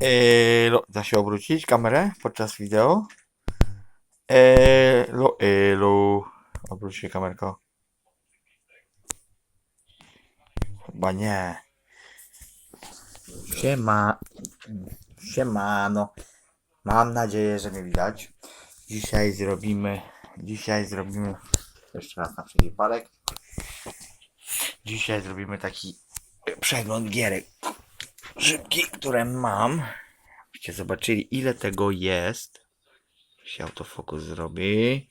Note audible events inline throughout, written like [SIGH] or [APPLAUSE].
Elo, da się obrócić kamerę podczas wideo? Elo, elo. Obróć się kamerko. Chyba nie. Siema. Siemano. Mam nadzieję, że mnie widać. Dzisiaj zrobimy, dzisiaj zrobimy, jeszcze raz na wszelki wypadek. Dzisiaj zrobimy taki przegląd gierek szybki, które mam. Byście zobaczyli ile tego jest. Się autofokus zrobi.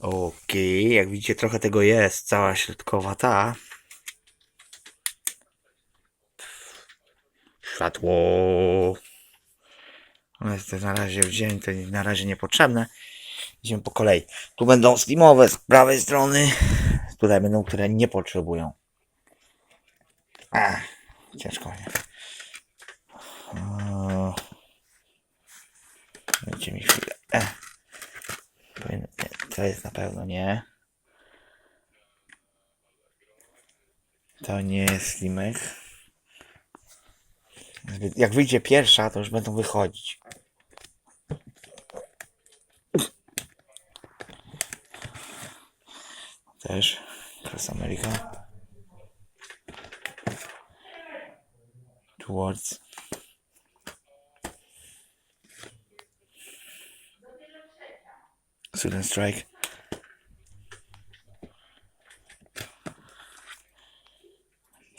Okej, jak widzicie trochę tego jest. Cała środkowa ta. Światło. Ono jest na razie wzięte, na razie niepotrzebne. Idziemy po kolei. Tu będą steamowe z prawej strony. Tutaj będą, które nie potrzebują. Ach, ciężko mnie. O. Dajcie mi chwilę. E. Nie, To jest na pewno nie. To nie jest slimek. Jak wyjdzie pierwsza, to już będą wychodzić. Też. Cross America. Towards. Student strike.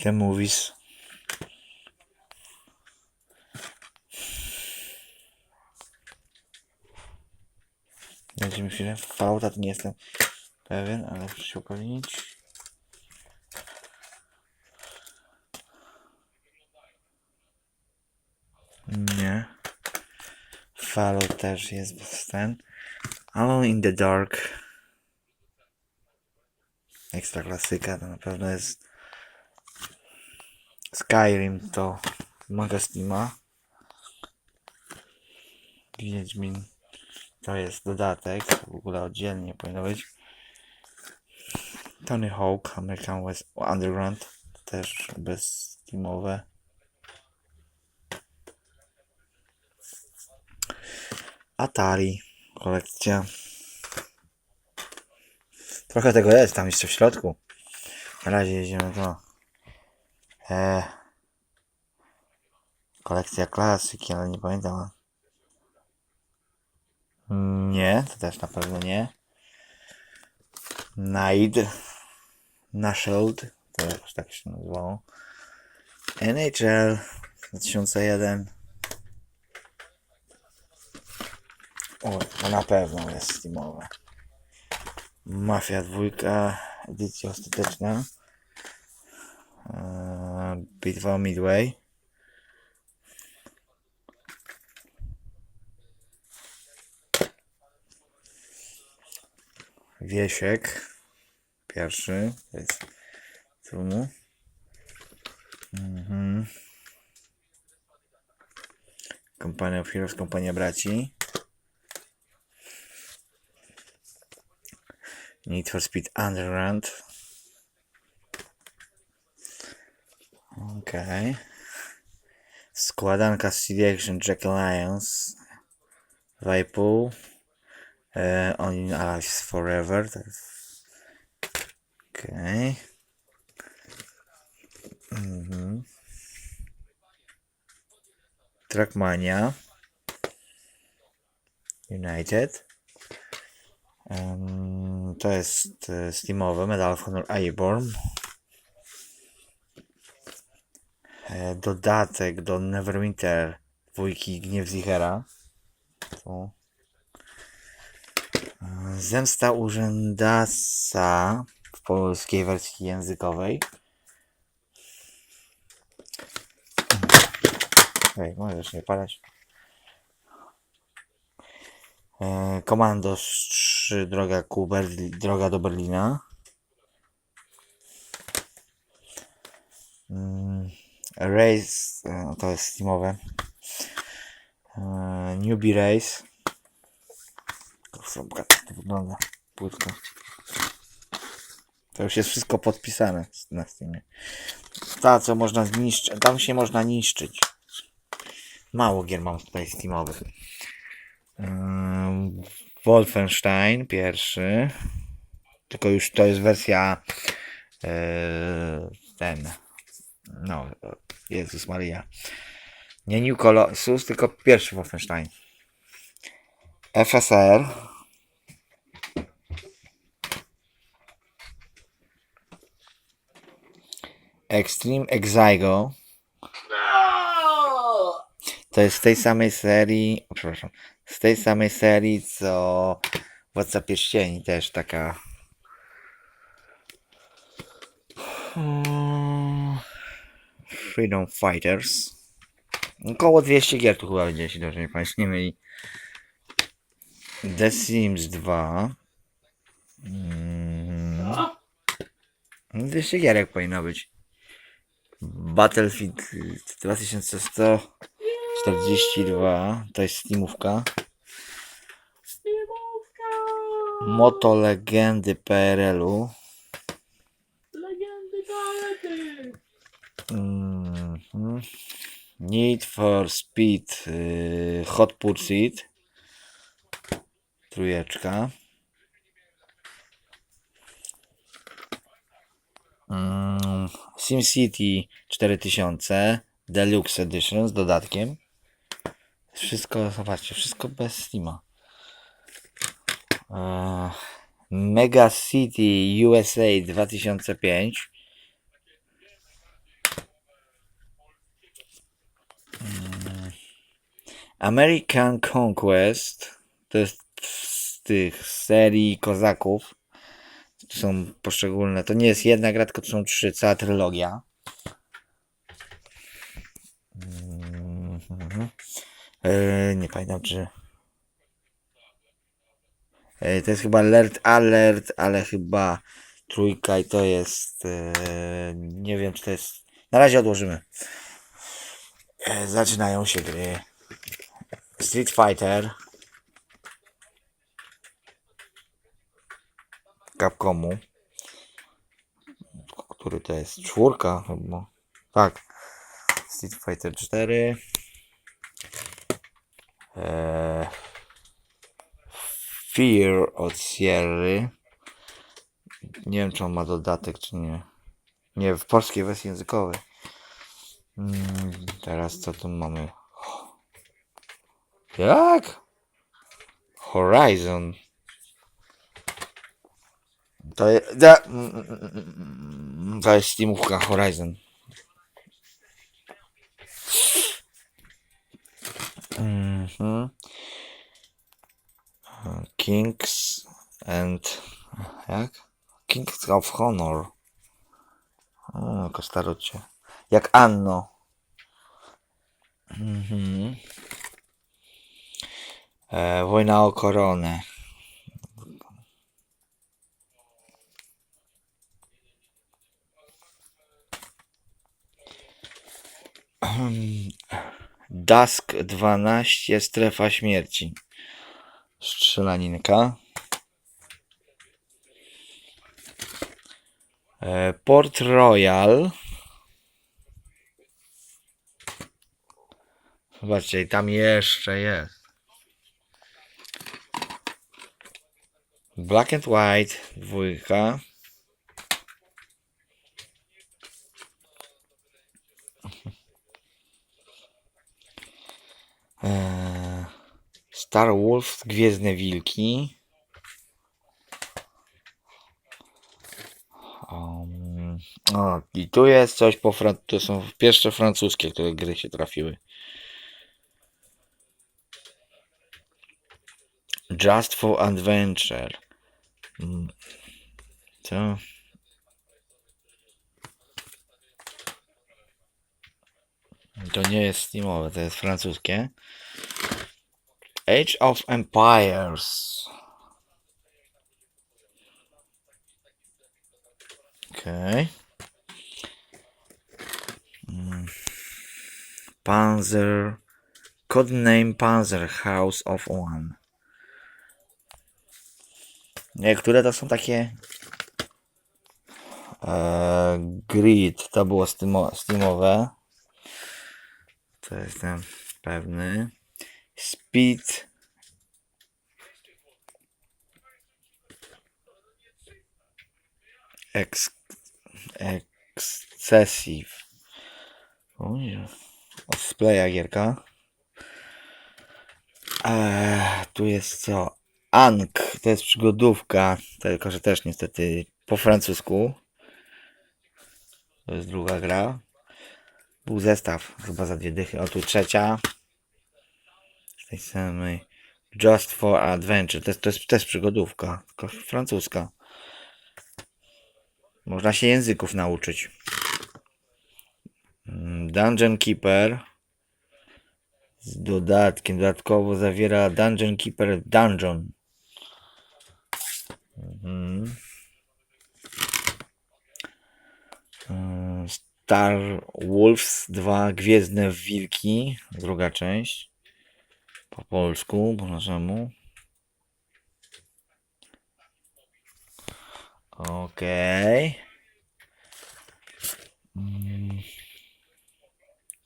The movies. Dajcie mi chwilę. Fałta to nie jestem pewien, ale muszę się upewnić. Nie. Follow też jest bez ten. Alone in the Dark. Ekstra klasyka to na pewno jest. Skyrim to Maga Steama. Wiedźmin to jest dodatek. W ogóle oddzielnie powinno być. Tony Hawk, American West Underground. Też bezteamowe. Atari. Kolekcja. Trochę tego jest tam jeszcze w środku. Na razie jedziemy to. E, kolekcja klasyki, ale nie pamiętam. Nie, to też na pewno nie. Night. Nasheld. To jakoś tak się nazywało. NHL 2001. O, to na pewno jest Steamowe. Mafia 2, edycja ostateczna. Eee, Bitwa Midway. Wiesiek. Pierwszy. To jest filmu. Mhm. Kompania Heroes, kompania braci. Need for Speed Underground. Okej. Składanka CD Action Jack Alliance. 2,5. E, On Alive Forever. Jest... Okej. Mhm. Trackmania. United. Em, to jest e, Steamowe Medal of Honor Airborne. E, dodatek do Neverwinter dwójki Gniew Zichera. Tu. E, Zemsta Urzędasa w polskiej wersji językowej. Ej, możesz nie padać. E, Komandos 3, droga ku Berli, droga do Berlina. Mm, Race, e, to jest steamowe. E, Newbie Race. Tak to wygląda. Płytko. To już jest wszystko podpisane na Steamie. ta, co można zniszczyć. Tam się można niszczyć. Mało gier mam tutaj steamowych. Ym, Wolfenstein pierwszy. Tylko już to jest wersja e, ten. No, Jezus Maria. Nie New Colossus, tylko pierwszy Wolfenstein. FSR. Extreme Exigo. To jest z tej samej serii, przepraszam, z tej samej serii co Władca Pierścieni, też taka Freedom Fighters. Około 200 gier tu chyba będzie, jeśli dobrze nie Państwo nie. The Sims 2. Mm. 200 gierek powinno być. Battlefield 2142. To jest Steamówka. Moto Legendy PRL-u. Legendy toalety! Mhm. Need for Speed y, Hot Pursuit trójeczka mm, SimCity 4000 Deluxe Edition z dodatkiem wszystko, zobaczcie, wszystko bez Steama Mega City USA 2005 American Conquest to jest z tych serii kozaków. To są poszczególne. To nie jest jedna gra, tylko to są trzy, cała trylogia. Mhm. E, nie pamiętam czy. E, to jest chyba Alert Alert, ale chyba trójka i to jest. E, nie wiem czy to jest. Na razie odłożymy. Zaczynają się gry. Street Fighter Capcomu który to jest czwórka chyba tak Street Fighter 4 eee, Fear od Sierry nie wiem czy on ma dodatek czy nie nie w polskiej wersji językowej mm, teraz co tu mamy jak? Horizon. To jest. Da, mm, mm, mm, to jest Steamówka Horizon. Mhm. Kings and. Jak? Kings of Honor. O, jako. Jak Anno. Mhm. E, wojna o koronę. Dusk 12 strefa śmierci. Strzelaninka. E, Port Royal. Zobaczcie, tam jeszcze jest. Black and White, dwójka. Star Wolf, Gwiezdne Wilki. Um, o, I tu jest coś po fran... To są pierwsze francuskie, które gry się trafiły. Just for Adventure. Mm. Co? To nie jest Steamowe, to jest francuskie. Age of Empires. Okej. Mm. Panzer. Codename Panzer House of One. Niektóre to są takie E, Grid to było Steamo, Steamowe. To jestem pewny. Speed. Ex, excessive. Playa gierka. Eee, tu jest co? Ank, to jest przygodówka, tylko że też niestety po francusku. To jest druga gra. Był zestaw chyba za dwie dychy. O tu trzecia. Tej samej. Just for Adventure. To jest, to jest też przygodówka, tylko francuska. Można się języków nauczyć. Mm, Dungeon Keeper z dodatkiem. Dodatkowo zawiera Dungeon Keeper Dungeon. Mhm. Mm, Star Wolves 2 Gwiezdne Wilki. Druga część. Po polsku, po naszemu. Okej. Mm.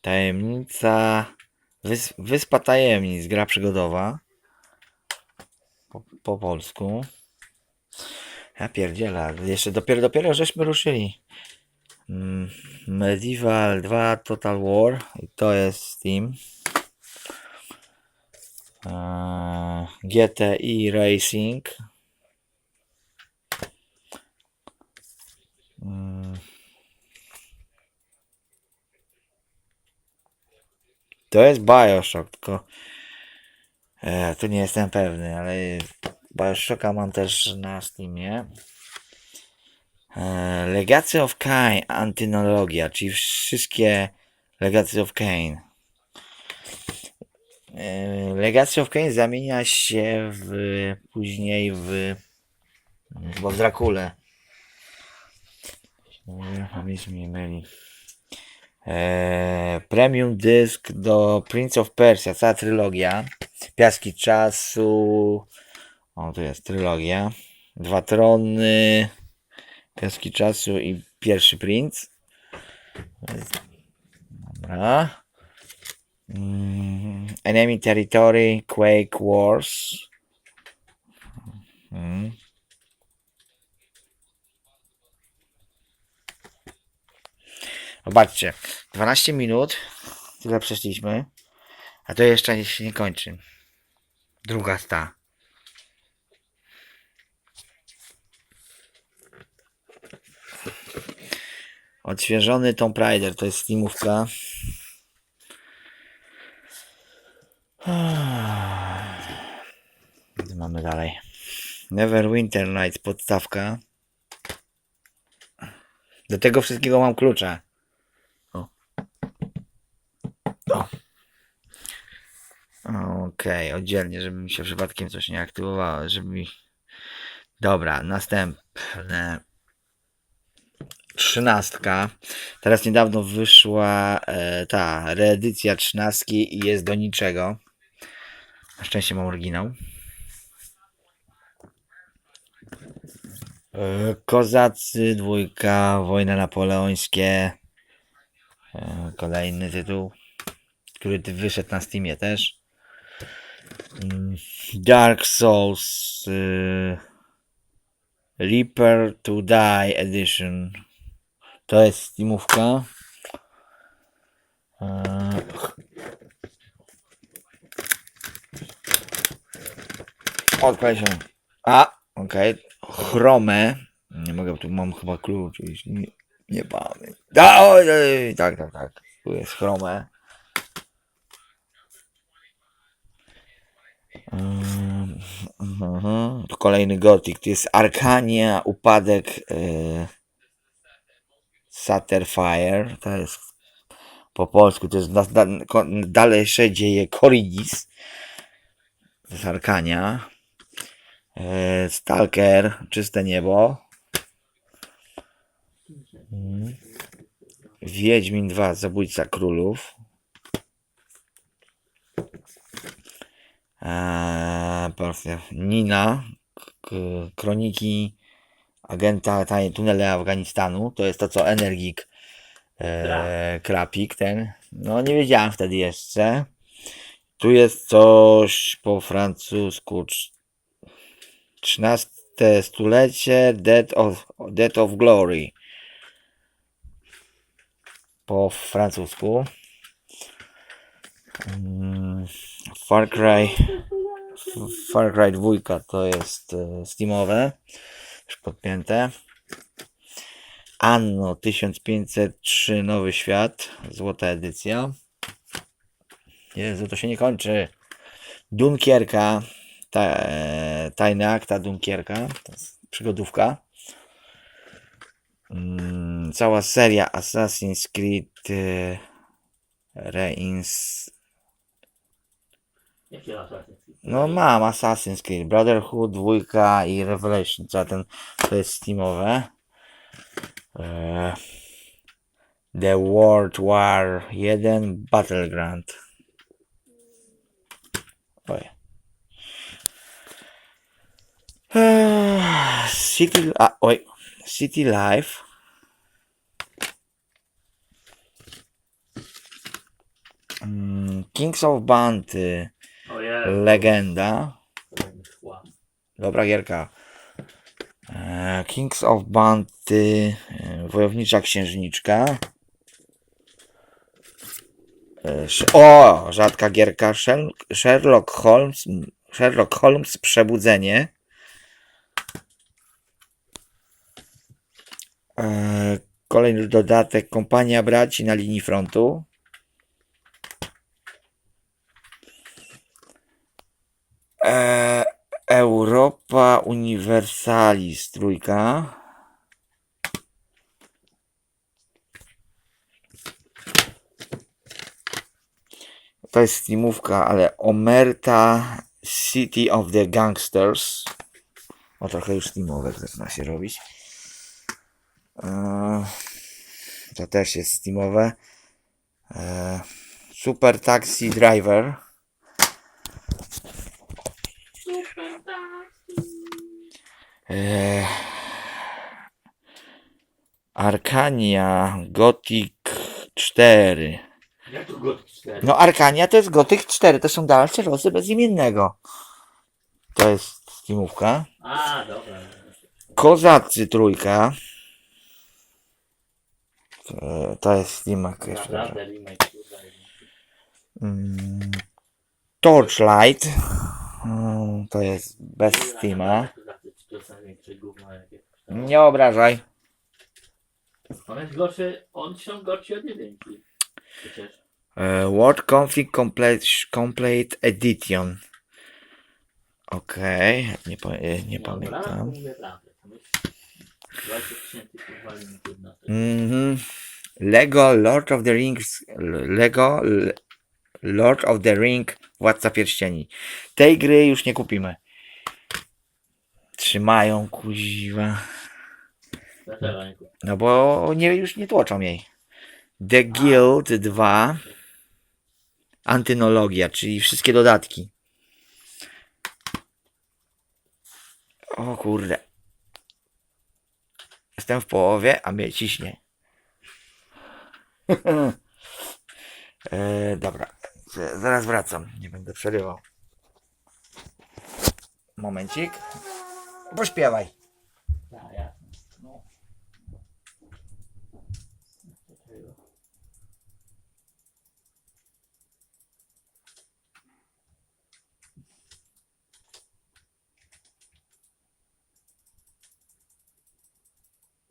Tajemnica. Wys, Wyspa Tajemnic, gra przygodowa. Po, po polsku. Ja pierdziela, jeszcze dopiero, dopiero żeśmy ruszyli. Mm, Medieval 2 Total War. I to jest Steam. Eee, GTI Racing. Mm. To jest Bioshock, tylko e, tu nie jestem pewny, ale Bioshocka mam też na Steamie. E, Legacy of Kain, antynologia, czyli wszystkie Legacy of Kain. E, Legacy of Kain zamienia się w, później w chyba w Drakule. Premium dysk do Prince of Persia, cała trylogia. Piaski czasu. O, tu jest trylogia. Dwa trony. Piaski czasu i pierwszy princ. Dobra. Mm, Enemy Territory, Quake Wars. Mm. Zobaczcie, 12 minut, tyle przeszliśmy, a to jeszcze się nie kończy. Druga sta. Odświeżony Tomb Raider, to jest Steamówka. Co mamy dalej? Neverwinter Nights, podstawka. Do tego wszystkiego mam klucza. O. O. Okej, oddzielnie, żeby mi się przypadkiem coś nie aktywowało, żeby mi... Dobra, następne. Trzynastka. Teraz niedawno wyszła e, ta reedycja trzynastki i jest do niczego. Na szczęście mam oryginał. E, Kozacy, dwójka, wojna napoleońskie. E, Kolejny tytuł, który wyszedł na Steamie też. Mm, Dark Souls y, Reaper to Die Edition. To jest Steamówka. Odpalę się. A, okej. Chromę. Nie mogę, tu mam chyba klucz. Nie, nie pamiętam. Oj, oj, tak, tak, tak. Tu jest chromę. Ym, mhm. Tu kolejny gotik. Tu jest Arkania, upadek yy, Satterfire. To jest po polsku. To jest dalsze dzieje Corydis. To jest Arkania. Yy, Stalker, czyste niebo. Mhm. Wiedźmin 2, zabójca królów. Eee. Nina, kroniki agenta tajne tunele Afganistanu. To jest to, co Energik e, Krapik ten. No nie wiedziałem wtedy jeszcze. Tu jest coś po francusku. 13 stulecie Dead of, Dead of Glory. Po francusku. Mm, Far Cry Far Cry 2 to jest e, Steamowe. Już podpięte. Anno 1503 Nowy Świat. Złota edycja. Jezu, to się nie kończy. Dunkierka. Ta, e, tajne akta Dunkierka. To jest przygodówka. Mm, cała seria Assassin's Creed e, Reins. Jakie masz rację? No mam Assassin's Creed, Brotherhood, dwójka i Revelation. Zatem to jest Steamowe. E, The World War 1 Battleground. Oj. City, a, oj, City Life. Mm, Kings of Bounty. Legenda. Dobra gierka. E, Kings of Bounty. Wojownicza księżniczka. E, O! Rzadka gierka. Sher- Sherlock Holmes. Sherlock Holmes Przebudzenie. Kolejny dodatek. Kompania braci na linii frontu. E, Europa Universalis trójka. To jest Steamówka, ale Omerta City of the Gangsters. O trochę już Steamowe zaczyna się robić. E, To też jest Steamowe. E, Super Taxi Driver. Eee, Arkania Gothic 4. Jak to Gothic 4? No Arkania to jest Gothic 4, to są dalsze losy bezimiennego. To jest Steamówka. A, dobra. Kozacy trójka. To, to jest Steamak jeszcze. Naprawdę. Mm, Torchlight. Mm, To jest bez Steama. Nie obrażaj. On jest gorszy, on są gorsi od jedynki. Przecież. E, Word Config Complete, complete Edition. Okej, nie, pa- e, nie pamiętam. mówię prawdę. To jest 20 tysięcy kurwa limitów na to. Mhm. Lego Lord of the Rings. Lego Lord of the Ring Władca Pierścieni. Tej gry już nie kupimy. Trzymają kuziwa. No bo nie, już nie tłoczą jej. The Guild 2. Antynologia, czyli wszystkie dodatki. O kurde. Jestem w połowie, a mnie ciśnie. [LAUGHS] e, dobra. Zaraz wracam. Nie będę przerywał. Momencik. Pośpiewaj.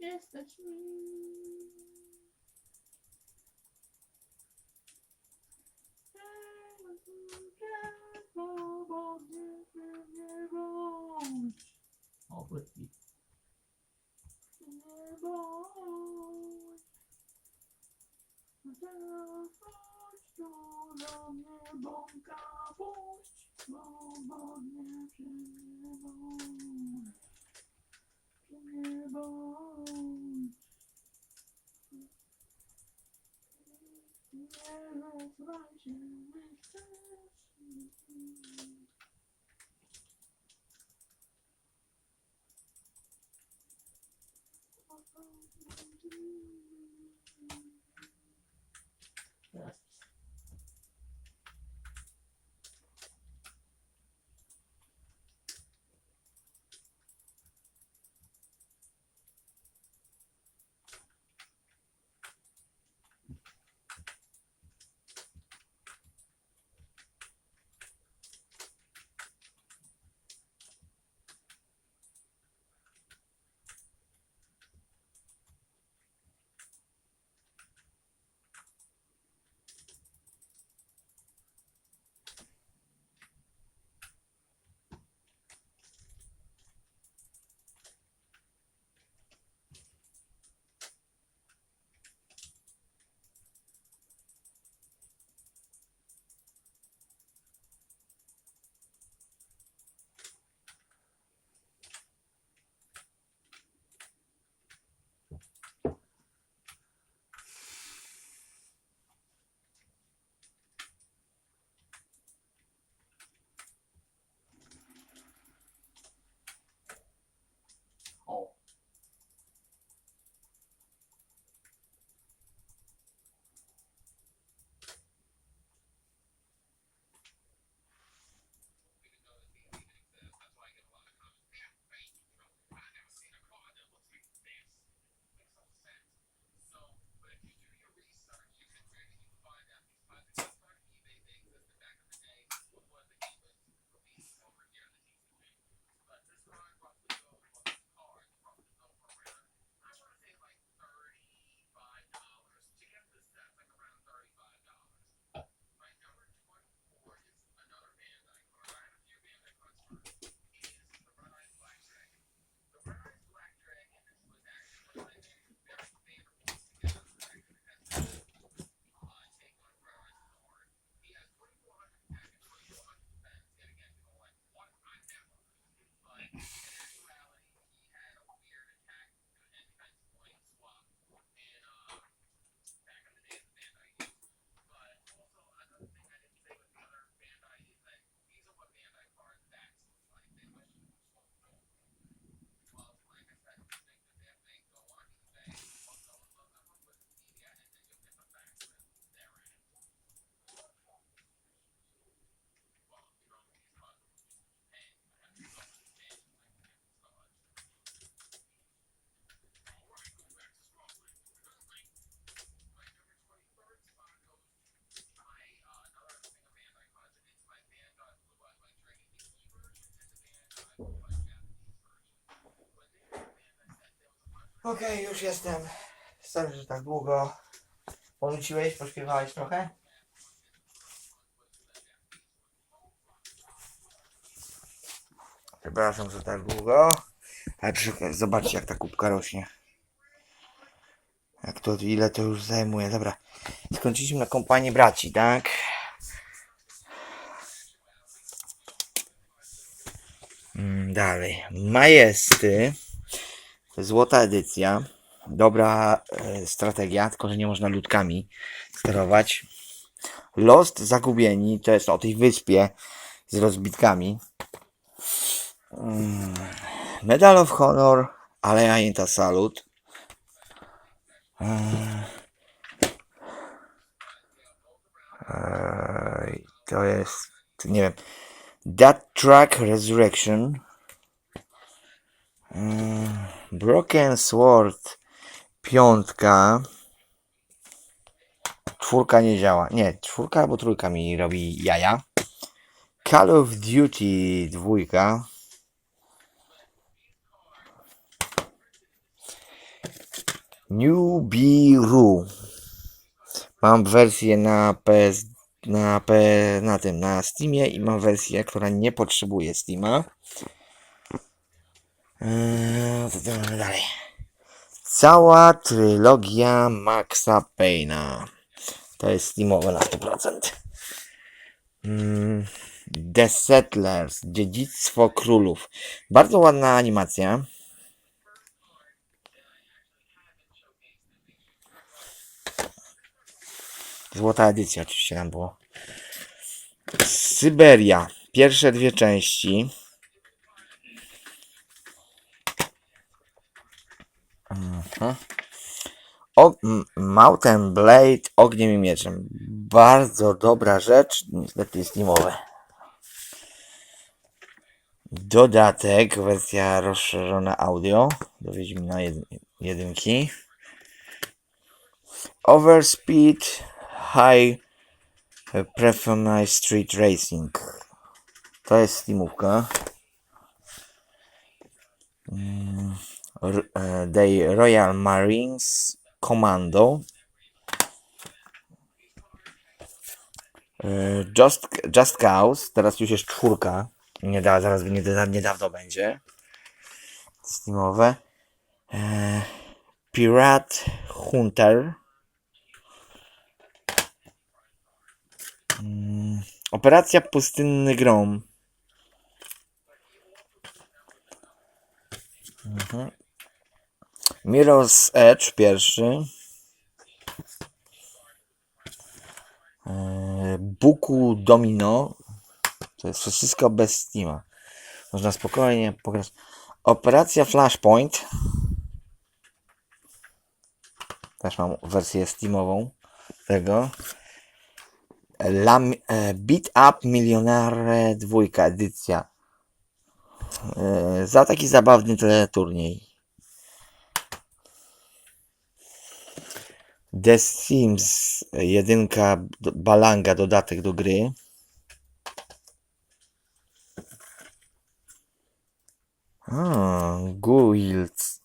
Jesteśmy. O, płytki. Nie bądź. Teraz chodź tu do mnie, bąka, puść, swobodnie przy Okej, już jestem. Sorry, że tak długo. Porzuciłeś, pośpiewałeś trochę? Przepraszam, że tak długo. Ale zobaczcie, jak ta kubka rośnie. Jak to, ile to już zajmuje. Dobra, skończyliśmy na kompanii braci, tak? Mm, dalej. Majesty. Złota edycja. Dobra e, strategia, tylko że nie można ludkami sterować. Lost Zagubieni, to jest o tej wyspie z rozbitkami. Mm, Medal of Honor, Allianta Salut. Mm. Ej, To jest, nie wiem, That Track Resurrection. Mm, Broken Sword, piątka. Czwórka nie działa. Nie, czwórka albo trójka mi robi jaja. Call of Duty dwójka. New Biru. Mam wersję na PS, na P, na tym, na Steamie i mam wersję, która nie potrzebuje Steama. Eee, to idziemy dalej. Cała trylogia Maxa Payna. To jest Steamowe na 100%. Mm, The Settlers. Dziedzictwo Królów. Bardzo ładna animacja. Złota edycja oczywiście tam było. Syberia. Pierwsze dwie części. Mhm. O, Mountain Blade ogniem i mieczem. Bardzo dobra rzecz. Niestety jest nimowe. Dodatek, wersja rozszerzona audio do Wiedźmina jed jedynki. Overspeed High Performance Street Racing. To jest Steamówka. Mm, The Royal Marines Commando. E, Just, Just Cause. Teraz już jest czwórka. Nie da, zaraz nie, niedawno będzie. Steamowe. E, Pirate Hunter. Mm, Operacja Pustynny Grom. Mhm. Mirror's Edge pierwszy. Eee, Buku Domino. To jest wszystko bez Steama. Można spokojnie pograć. Operacja Flashpoint. Też mam wersję Steamową tego. Lam, e, Beat Up Millionaire 2 edycja. E, za taki zabawny teleturniej. The Sims jedynka do- Balanga dodatek do gry. A, Guilds.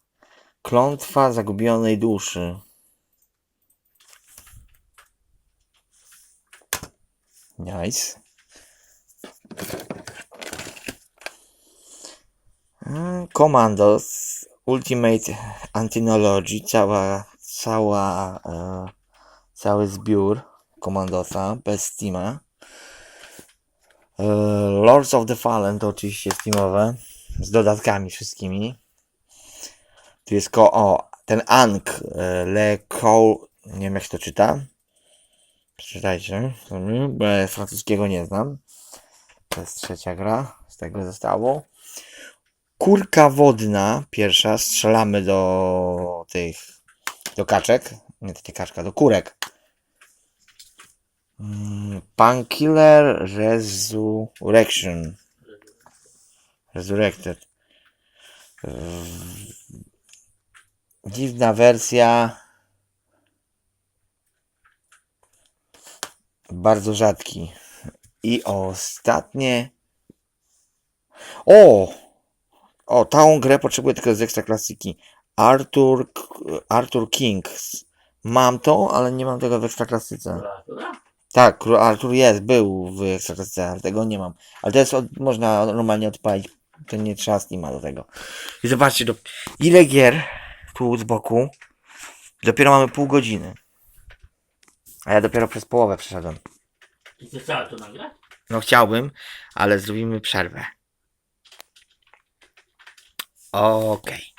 Klątwa zagubionej duszy. Nice. Mm, Commandos Ultimate Antinology, cała, cała, e, cały zbiór Commandosa bez Steama. E, Lords of the Fallen to oczywiście Steamowe, z dodatkami wszystkimi. Tu jest ko, o, ten Ankh, e, Le Cou, nie wiem jak się to czyta. Przeczytajcie, bo francuskiego nie znam. To jest trzecia gra z tego zestawu. Kurka wodna, pierwsza, strzelamy do tych, do kaczek, nie do tych kaczka, do kurek. Mm, Painkiller Resurrection. Resurrected. Ym, Dziwna wersja. Bardzo rzadki. I ostatnie. O! O, tą grę potrzebuję tylko z ekstra klasyki. Arthur, Arthur Kings. Mam to, ale nie mam tego w Ekstraklasyce. Tak, Król Arthur jest, był w Ekstraklasyce, ale tego nie mam. Ale to jest, od, można normalnie odpalić. To nie trzeba Steama do tego. I zobaczcie, do, ile gier tu z boku. Dopiero mamy pół godziny. A ja dopiero przez połowę przeszedłem. I całe to nagrać? No chciałbym, ale zrobimy przerwę. Okej.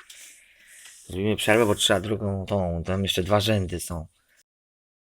Zrobimy przerwę, bo trzeba drugą tą. Tam jeszcze dwa rzędy są.